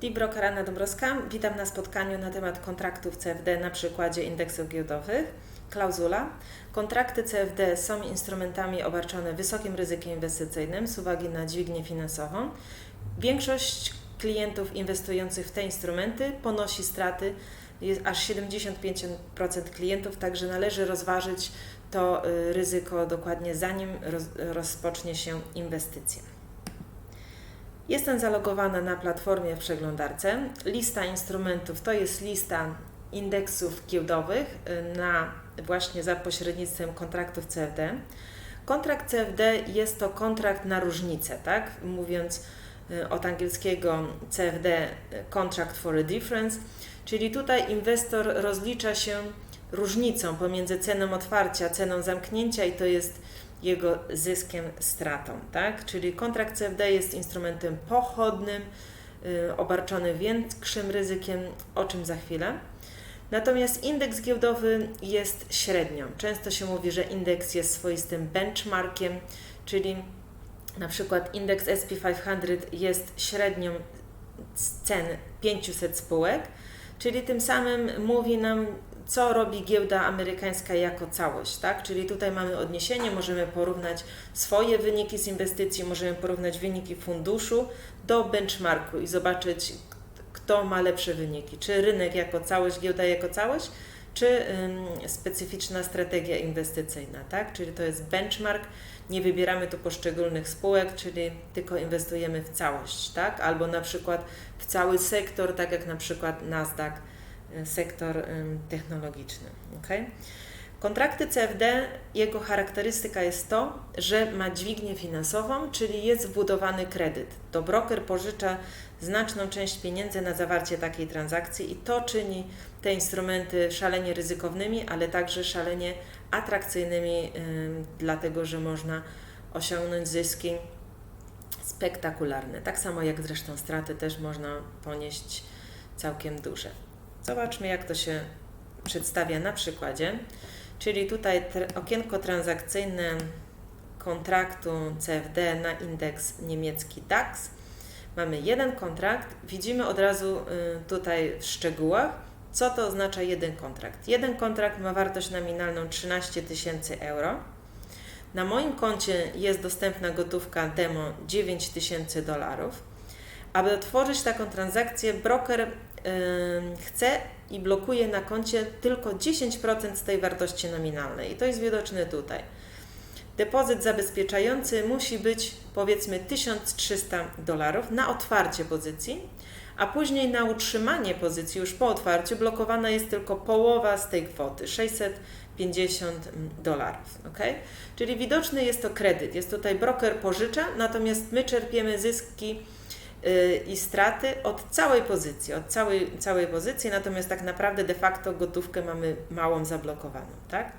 Deep Broker Anna Dąbrowska. Witam na spotkaniu na temat kontraktów CFD na przykładzie indeksów giełdowych. Klauzula. Kontrakty CFD są instrumentami obarczone wysokim ryzykiem inwestycyjnym z uwagi na dźwignię finansową. Większość klientów inwestujących w te instrumenty ponosi straty, jest aż 75% klientów, także należy rozważyć to y, ryzyko dokładnie zanim roz, rozpocznie się inwestycja. Jestem zalogowana na platformie w przeglądarce. Lista instrumentów to jest lista indeksów giełdowych y, na właśnie za pośrednictwem kontraktów CFD. Kontrakt CFD jest to kontrakt na różnicę, tak? Mówiąc y, od angielskiego CFD y, Contract for a Difference, czyli tutaj inwestor rozlicza się różnicą pomiędzy ceną otwarcia, ceną zamknięcia i to jest jego zyskiem, stratą, tak? Czyli kontrakt CFD jest instrumentem pochodnym, yy, obarczony większym ryzykiem, o czym za chwilę. Natomiast indeks giełdowy jest średnią. Często się mówi, że indeks jest swoistym benchmarkiem, czyli na przykład indeks SP500 jest średnią cen 500 spółek, czyli tym samym mówi nam, co robi giełda amerykańska jako całość, tak? Czyli tutaj mamy odniesienie, możemy porównać swoje wyniki z inwestycji, możemy porównać wyniki funduszu do benchmarku i zobaczyć, kto ma lepsze wyniki, czy rynek jako całość, giełda jako całość, czy ym, specyficzna strategia inwestycyjna, tak? Czyli to jest benchmark, nie wybieramy tu poszczególnych spółek, czyli tylko inwestujemy w całość, tak? Albo na przykład w cały sektor, tak jak na przykład Nasdaq, sektor technologiczny, okay? Kontrakty CFD, jego charakterystyka jest to, że ma dźwignię finansową, czyli jest wbudowany kredyt. To broker pożycza znaczną część pieniędzy na zawarcie takiej transakcji i to czyni te instrumenty szalenie ryzykownymi, ale także szalenie atrakcyjnymi, dlatego że można osiągnąć zyski spektakularne. Tak samo jak zresztą straty też można ponieść całkiem duże. Zobaczmy, jak to się przedstawia na przykładzie. Czyli tutaj okienko transakcyjne kontraktu CFD na indeks niemiecki DAX. Mamy jeden kontrakt, widzimy od razu y, tutaj w szczegółach, co to oznacza jeden kontrakt. Jeden kontrakt ma wartość nominalną 13 tysięcy euro. Na moim koncie jest dostępna gotówka demo 9 tysięcy dolarów. Aby otworzyć taką transakcję, broker chce i blokuje na koncie tylko 10% z tej wartości nominalnej. I to jest widoczne tutaj. Depozyt zabezpieczający musi być powiedzmy 1300 dolarów na otwarcie pozycji, a później na utrzymanie pozycji już po otwarciu blokowana jest tylko połowa z tej kwoty 650 dolarów. ok? Czyli widoczny jest to kredyt. Jest tutaj broker pożycza, natomiast my czerpiemy zyski i straty od całej pozycji, od całej, całej pozycji, natomiast tak naprawdę de facto gotówkę mamy małą zablokowaną, tak?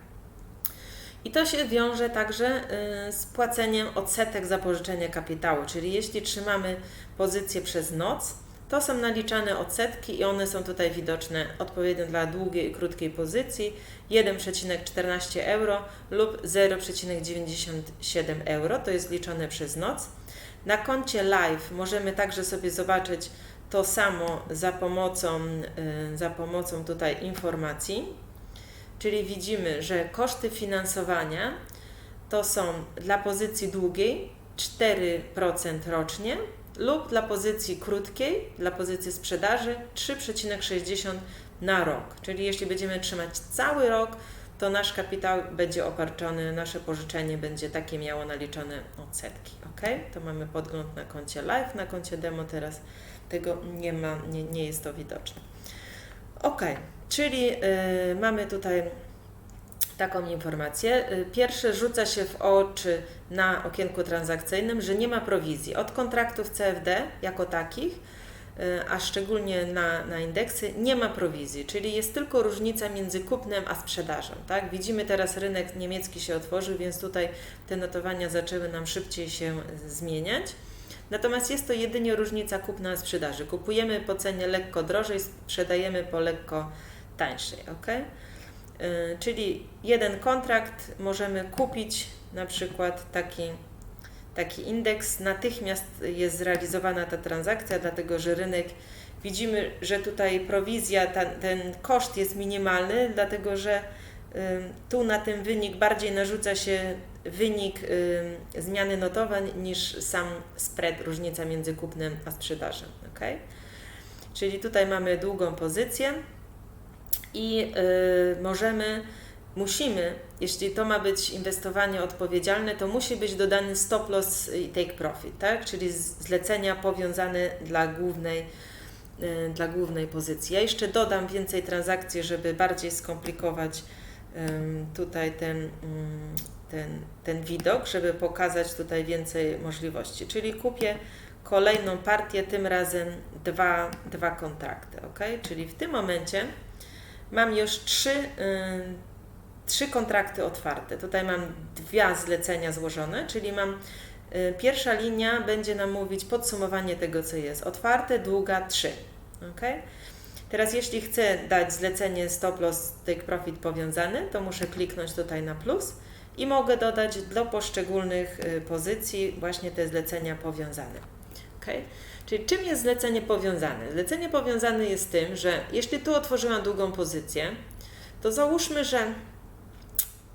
I to się wiąże także y, z płaceniem odsetek za pożyczenie kapitału, czyli jeśli trzymamy pozycję przez noc, to są naliczane odsetki i one są tutaj widoczne odpowiednio dla długiej i krótkiej pozycji 1,14 euro lub 0,97 euro, to jest liczone przez noc. Na koncie live możemy także sobie zobaczyć to samo za pomocą, y, za pomocą tutaj informacji, czyli widzimy, że koszty finansowania to są dla pozycji długiej 4% rocznie lub dla pozycji krótkiej, dla pozycji sprzedaży 3,60 na rok. Czyli jeśli będziemy trzymać cały rok, to nasz kapitał będzie obarczony, nasze pożyczenie będzie takie miało naliczone odsetki. Ok? To mamy podgląd na koncie live, na koncie demo teraz tego nie ma, nie, nie jest to widoczne. Ok, czyli yy, mamy tutaj taką informację. Y, pierwsze rzuca się w oczy na okienku transakcyjnym, że nie ma prowizji od kontraktów CFD jako takich Y, a szczególnie na, na indeksy, nie ma prowizji, czyli jest tylko różnica między kupnem a sprzedażą. Tak? Widzimy teraz rynek niemiecki się otworzył, więc tutaj te notowania zaczęły nam szybciej się zmieniać. Natomiast jest to jedynie różnica kupna a sprzedaży. Kupujemy po cenie lekko drożej, sprzedajemy po lekko tańszej. ok? Czyli jeden kontrakt możemy kupić, na przykład taki taki indeks, natychmiast jest zrealizowana ta transakcja, dlatego że rynek widzimy, że tutaj prowizja, ta, ten koszt jest minimalny, dlatego że tu na ten wynik bardziej narzuca się wynik y, zmiany notowań niż sam spread, różnica między kupnem a sprzedażą. Okay? Czyli tutaj mamy długą pozycję i y, możemy, musimy, jeśli to ma być inwestowanie odpowiedzialne, to musi być dodany stop loss i take profit, tak? czyli zlecenia powiązane dla głównej, y, dla głównej pozycji. Ja jeszcze dodam więcej transakcji, żeby bardziej skomplikować tutaj ten, ten, ten widok, żeby pokazać tutaj więcej możliwości. Czyli kupię kolejną partię, tym razem dwa, dwa kontrakty, ok? Czyli w tym momencie mam już trzy, y, trzy kontrakty otwarte. Tutaj mam dwa zlecenia złożone, czyli mam y, pierwsza linia będzie nam mówić podsumowanie tego, co jest otwarte, długa trzy, ok? Teraz jeśli chcę dać zlecenie stop loss take profit powiązany, to muszę kliknąć tutaj na plus i mogę dodać do poszczególnych y, pozycji właśnie te zlecenia powiązane. Okay? Czyli czym jest zlecenie powiązane? Zlecenie powiązane jest tym, że jeśli tu otworzyłam długą pozycję, to załóżmy, że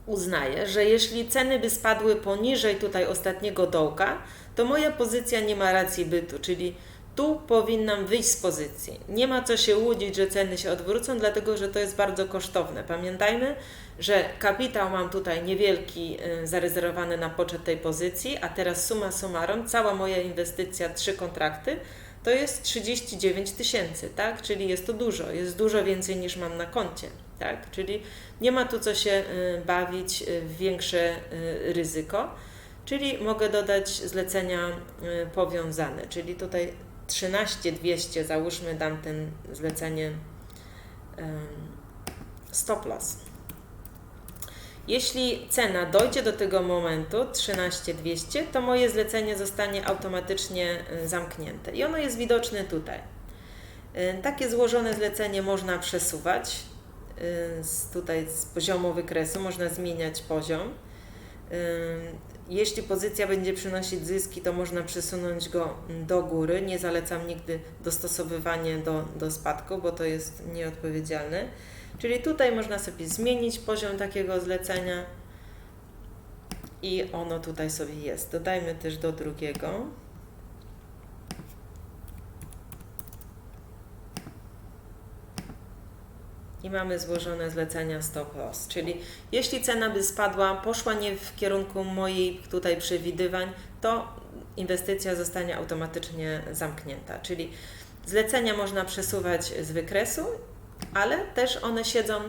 uznaję, że jeśli ceny by spadły poniżej tutaj ostatniego dołka, to moja pozycja nie ma racji bytu, czyli tu powinnam wyjść z pozycji. Nie ma co się łudzić, że ceny się odwrócą, dlatego że to jest bardzo kosztowne. Pamiętajmy, że kapitał mam tutaj niewielki y, zarezerwowany na poczet tej pozycji, a teraz suma summarum, cała moja inwestycja, trzy kontrakty, to jest 39 tysięcy, tak? Czyli jest to dużo, jest dużo więcej niż mam na koncie, tak? Czyli nie ma tu co się y, bawić w większe y, ryzyko, czyli mogę dodać zlecenia powiązane, czyli tutaj 13200, załóżmy, dam ten zlecenie stop loss. Jeśli cena dojdzie do tego momentu 13200, to moje zlecenie zostanie automatycznie zamknięte i ono jest widoczne tutaj. Takie złożone zlecenie można przesuwać z, tutaj z poziomu wykresu, można zmieniać poziom. Jeśli pozycja będzie przynosić zyski, to można przesunąć go do góry. Nie zalecam nigdy dostosowywania do, do spadku, bo to jest nieodpowiedzialne. Czyli tutaj można sobie zmienić poziom takiego zlecenia i ono tutaj sobie jest. Dodajmy też do drugiego. Mamy złożone zlecenia stop loss. Czyli jeśli cena by spadła, poszła nie w kierunku moich tutaj przewidywań, to inwestycja zostanie automatycznie zamknięta. Czyli zlecenia można przesuwać z wykresu, ale też one siedzą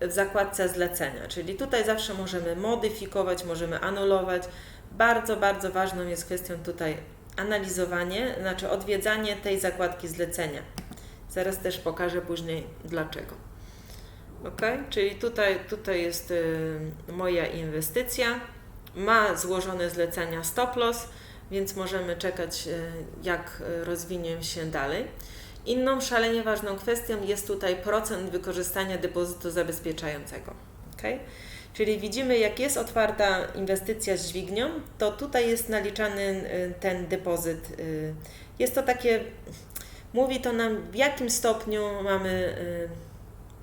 w zakładce zlecenia, czyli tutaj zawsze możemy modyfikować, możemy anulować. Bardzo, bardzo ważną jest kwestią tutaj analizowanie, znaczy odwiedzanie tej zakładki zlecenia. Zaraz też pokażę później dlaczego. Ok, czyli tutaj, tutaj jest y, moja inwestycja, ma złożone zlecenia stop loss, więc możemy czekać, y, jak rozwinie się dalej. Inną szalenie ważną kwestią jest tutaj procent wykorzystania depozytu zabezpieczającego. ok? Czyli widzimy, jak jest otwarta inwestycja z dźwignią, to tutaj jest naliczany y, ten depozyt. Y, jest to takie, mówi to nam, w jakim stopniu mamy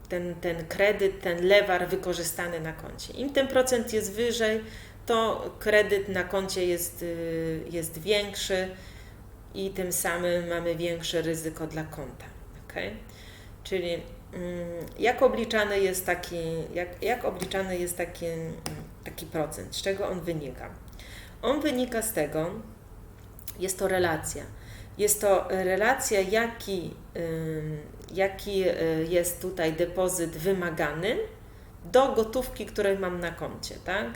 ten, ten kredyt, ten lewar wykorzystany na koncie. Im ten procent jest wyżej, to kredyt na koncie jest, y, jest większy i tym samym mamy większe ryzyko dla konta. Okay? Czyli mm, jak obliczany jest taki, jak, jak obliczany jest taki, taki procent, z czego on wynika? On wynika z tego, jest to relacja. Jest to relacja, jaki jaki e, jest tutaj depozyt wymagany do gotówki, której mam na koncie, tak?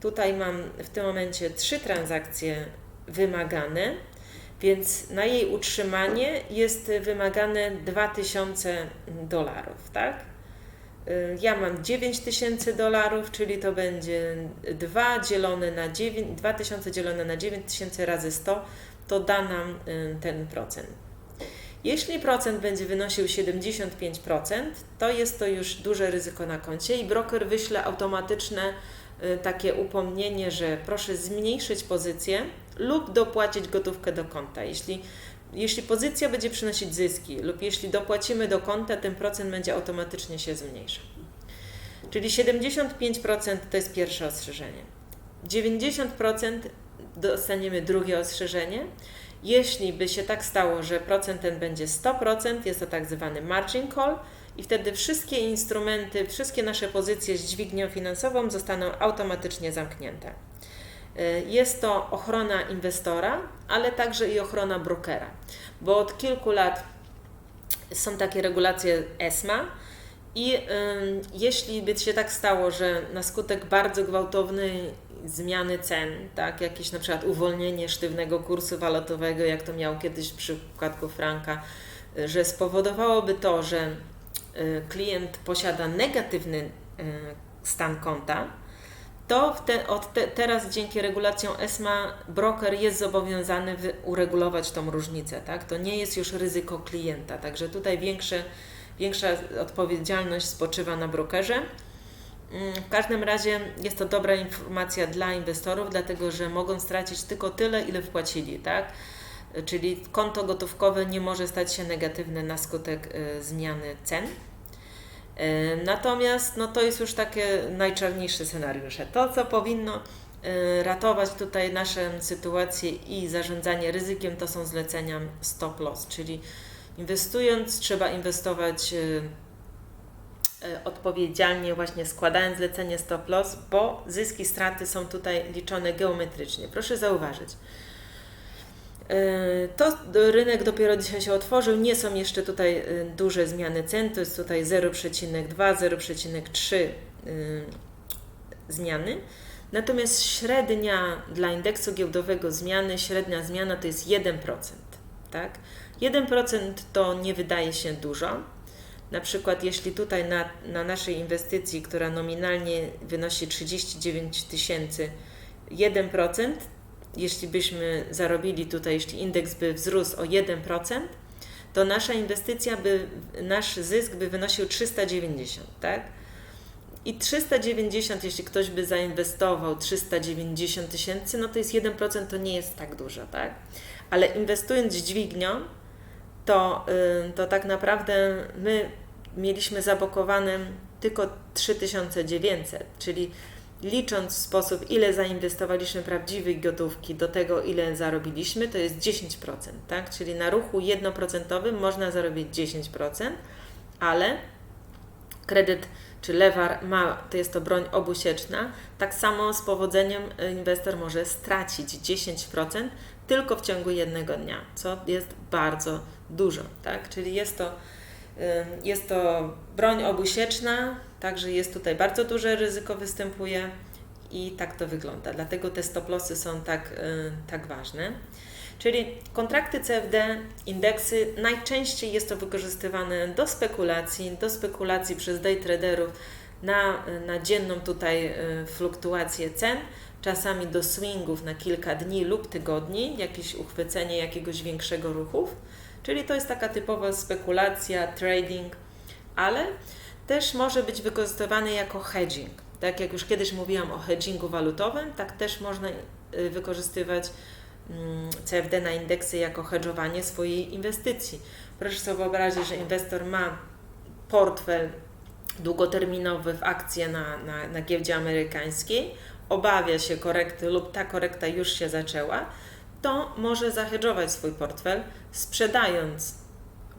Tutaj mam w tym momencie trzy transakcje wymagane, więc na jej utrzymanie jest wymagane 2000 dolarów, tak? E, ja mam 9000 dolarów, czyli to będzie 2 dzielone na 9, 2000 dzielone na 9000 razy 100, to da nam e, ten procent. Jeśli procent będzie wynosił 75%, to jest to już duże ryzyko na koncie i broker wyśle automatyczne y, takie upomnienie, że proszę zmniejszyć pozycję lub dopłacić gotówkę do konta. Jeśli, jeśli pozycja będzie przynosić zyski lub jeśli dopłacimy do konta, ten procent będzie automatycznie się zmniejszał. Czyli 75% to jest pierwsze ostrzeżenie. 90% dostaniemy drugie ostrzeżenie. Jeśli by się tak stało, że procent ten będzie 100%, jest to tak zwany margin call i wtedy wszystkie instrumenty, wszystkie nasze pozycje z dźwignią finansową zostaną automatycznie zamknięte. Y, jest to ochrona inwestora, ale także i ochrona brokera, bo od kilku lat są takie regulacje ESMA, i jeśli by się tak stało, że na skutek bardzo gwałtownej zmiany cen, tak, jakieś na przykład uwolnienie sztywnego kursu walutowego, jak to miał kiedyś w przypadku franka, że spowodowałoby to, że y, klient posiada negatywny y, stan konta, to te, od te, teraz dzięki regulacjom ESMA broker jest zobowiązany uregulować tą różnicę. Tak? To nie jest już ryzyko klienta, także tutaj większe większa odpowiedzialność spoczywa na brokerze. Mm, w każdym razie jest to dobra informacja dla inwestorów, dlatego że mogą stracić tylko tyle, ile wpłacili, tak? Czyli konto gotówkowe nie może stać się negatywne na skutek y, zmiany cen. Y, natomiast no, to jest już takie najczarniejsze scenariusze. To, co powinno y, ratować tutaj naszą sytuację i zarządzanie ryzykiem, to są zlecenia stop loss, czyli Inwestując, trzeba inwestować y, y, odpowiedzialnie, właśnie składając zlecenie stop loss, bo zyski, straty są tutaj liczone geometrycznie. Proszę zauważyć. Y, to rynek dopiero dzisiaj się otworzył, nie są jeszcze tutaj duże zmiany cen, to jest tutaj 0,2, 0,3 zmiany. Natomiast średnia dla indeksu giełdowego zmiany, średnia zmiana to jest 1%. Tak? 1% to nie wydaje się dużo. Na przykład, jeśli tutaj na, na naszej inwestycji, która nominalnie wynosi 39 tysięcy, 1%, jeśli byśmy zarobili tutaj, jeśli indeks by wzrósł o 1%, to nasza inwestycja by, nasz zysk by wynosił 390, tak? I 390, jeśli ktoś by zainwestował 390 tysięcy, no to jest 1%, to nie jest tak dużo, tak? Ale inwestując dźwignią, to, to tak naprawdę my mieliśmy zabokowane tylko 3900, czyli licząc w sposób, ile zainwestowaliśmy prawdziwej gotówki do tego, ile zarobiliśmy, to jest 10%, tak? Czyli na ruchu 1% można zarobić 10%, ale kredyt czy lewar ma, to jest to broń obusieczna, tak samo z powodzeniem inwestor może stracić 10% tylko w ciągu jednego dnia, co jest bardzo dużo, tak? Czyli jest to, jest to broń obusieczna, także jest tutaj bardzo duże ryzyko występuje i tak to wygląda. Dlatego te stoplosy są tak, tak ważne. Czyli kontrakty CFD, indeksy, najczęściej jest to wykorzystywane do spekulacji, do spekulacji przez day traderów na, na dzienną tutaj y, fluktuację cen, czasami do swingów na kilka dni lub tygodni, jakieś uchwycenie jakiegoś większego ruchów. Czyli to jest taka typowa spekulacja, trading, ale też może być wykorzystywany jako hedging. Tak jak już kiedyś mówiłam o hedgingu walutowym, tak też można y, wykorzystywać mm, CFD na indeksy jako hedżowanie swojej inwestycji. Proszę sobie wyobrazić, że inwestor ma portfel długoterminowy w akcje na, na, na giełdzie amerykańskiej, obawia się korekty lub ta korekta już się zaczęła, to może zahedżować swój portfel, sprzedając.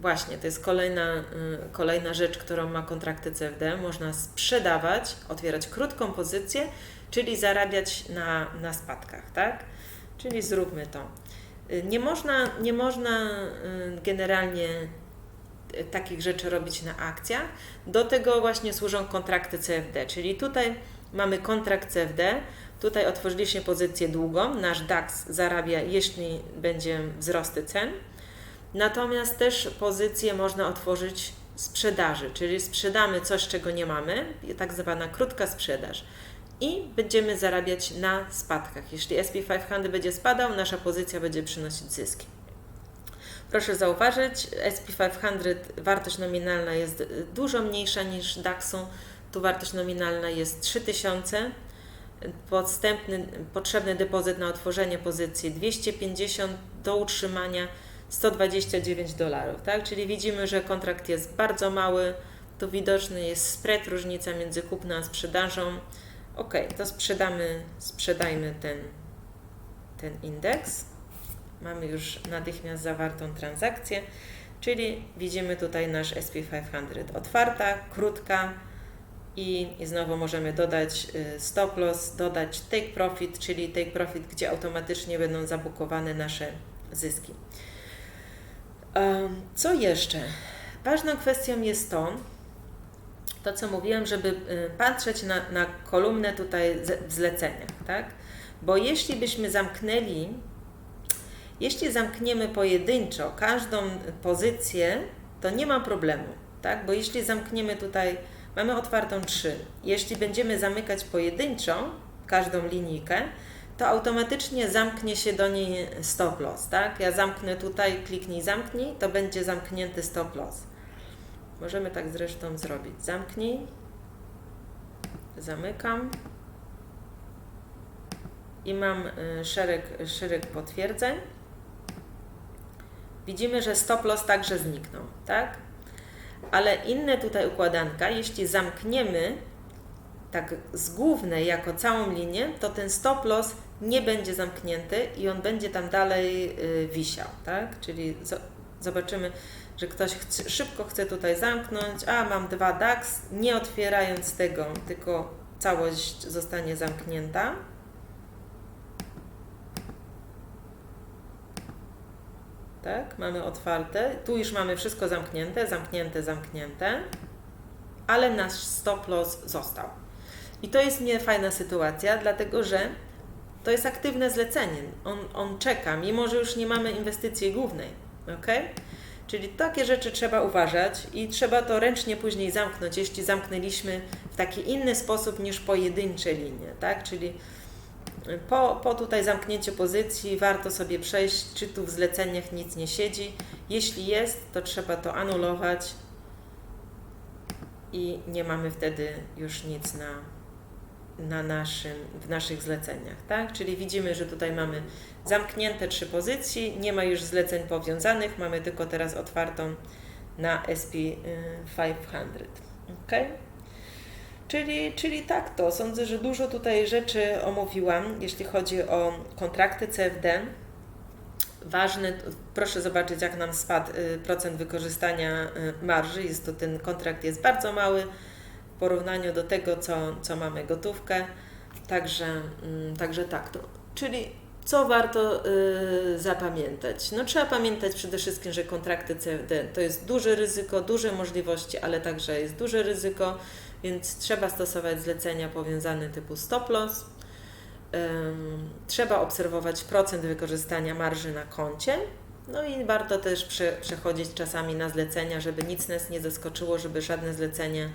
Właśnie, to jest kolejna, y, kolejna rzecz, którą ma kontrakty CFD. Można sprzedawać, otwierać krótką pozycję, czyli zarabiać na, na spadkach, tak? Czyli zróbmy to. Y, nie można, nie można y, generalnie takich rzeczy robić na akcjach. Do tego właśnie służą kontrakty CFD, czyli tutaj mamy kontrakt CFD, Tutaj otworzyliśmy pozycję długą. Nasz DAX zarabia, jeśli będzie wzrosty cen. Natomiast też pozycję można otworzyć sprzedaży, czyli sprzedamy coś, czego nie mamy, tak zwana krótka sprzedaż i będziemy zarabiać na spadkach. Jeśli SP500 będzie spadał, nasza pozycja będzie przynosić zyski. Proszę zauważyć, SP500 wartość nominalna jest dużo mniejsza niż DAX-u. Tu wartość nominalna jest 3000, podstępny, potrzebny depozyt na otworzenie pozycji 250 do utrzymania 129 dolarów, tak? Czyli widzimy, że kontrakt jest bardzo mały, tu widoczny jest spread, różnica między kupnem a sprzedażą. Ok, to sprzedamy, sprzedajmy ten, ten indeks. Mamy już natychmiast zawartą transakcję, czyli widzimy tutaj nasz SP500 otwarta, krótka i, i znowu możemy dodać y, stop loss, dodać take profit, czyli take profit, gdzie automatycznie będą zabukowane nasze zyski. Co jeszcze? Ważną kwestią jest to, to co mówiłem, żeby y, patrzeć na, na kolumnę tutaj w zleceniach, tak? Bo jeśli byśmy zamknęli, jeśli zamkniemy pojedynczo każdą pozycję, to nie ma problemu, tak? Bo jeśli zamkniemy tutaj, mamy otwartą 3, jeśli będziemy zamykać pojedynczo każdą linijkę, to automatycznie zamknie się do niej stop loss, tak? Ja zamknę tutaj, kliknij zamknij, to będzie zamknięty stop loss. Możemy tak zresztą zrobić. Zamknij, zamykam i mam y, szereg, szereg potwierdzeń. Widzimy, że stop loss także zniknął, tak? Ale inne tutaj układanka, jeśli zamkniemy tak z głównej jako całą linię, to ten stop loss nie będzie zamknięty i on będzie tam dalej y, wisiał, tak? Czyli zo- zobaczymy, że ktoś chce, szybko chce tutaj zamknąć, a mam dwa DAX, nie otwierając tego, tylko całość zostanie zamknięta. Tak, mamy otwarte. Tu już mamy wszystko zamknięte, zamknięte, zamknięte, ale nasz stop loss został. I to jest niefajna sytuacja, dlatego że to jest aktywne zlecenie. On, on czeka, mimo że już nie mamy inwestycji głównej. ok? Czyli takie rzeczy trzeba uważać i trzeba to ręcznie później zamknąć, jeśli zamknęliśmy w taki inny sposób niż pojedyncze linie, tak? Czyli po, po tutaj zamknięciu pozycji warto sobie przejść, czy tu w zleceniach nic nie siedzi. Jeśli jest, to trzeba to anulować i nie mamy wtedy już nic na, na naszym, w naszych zleceniach, tak? Czyli widzimy, że tutaj mamy zamknięte trzy pozycji, nie ma już zleceń powiązanych, mamy tylko teraz otwartą na SP500. Ok? Czyli, czyli tak to. Sądzę, że dużo tutaj rzeczy omówiłam, jeśli chodzi o kontrakty CFD. Ważne, proszę zobaczyć, jak nam spadł y, procent wykorzystania y, marży. Jest to ten kontrakt jest bardzo mały w porównaniu do tego, co, co mamy gotówkę. Także, mm, także tak to. Czyli co warto y, zapamiętać? No trzeba pamiętać przede wszystkim, że kontrakty CFD to jest duże ryzyko, duże możliwości, ale także jest duże ryzyko, więc trzeba stosować zlecenia powiązane typu stop loss. Ym, trzeba obserwować procent wykorzystania marży na koncie. No i warto też prze, przechodzić czasami na zlecenia, żeby nic nas nie zaskoczyło, żeby żadne zlecenie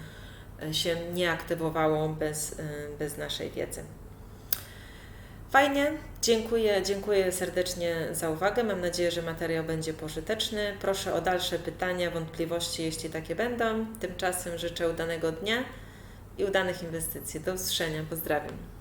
y, się nie aktywowało bez, y, bez naszej wiedzy. Fajnie, dziękuję, dziękuję serdecznie za uwagę. Mam nadzieję, że materiał będzie pożyteczny. Proszę o dalsze pytania, wątpliwości, jeśli takie będą. Tymczasem życzę udanego dnia i udanych inwestycji. Do usłyszenia. Pozdrawiam.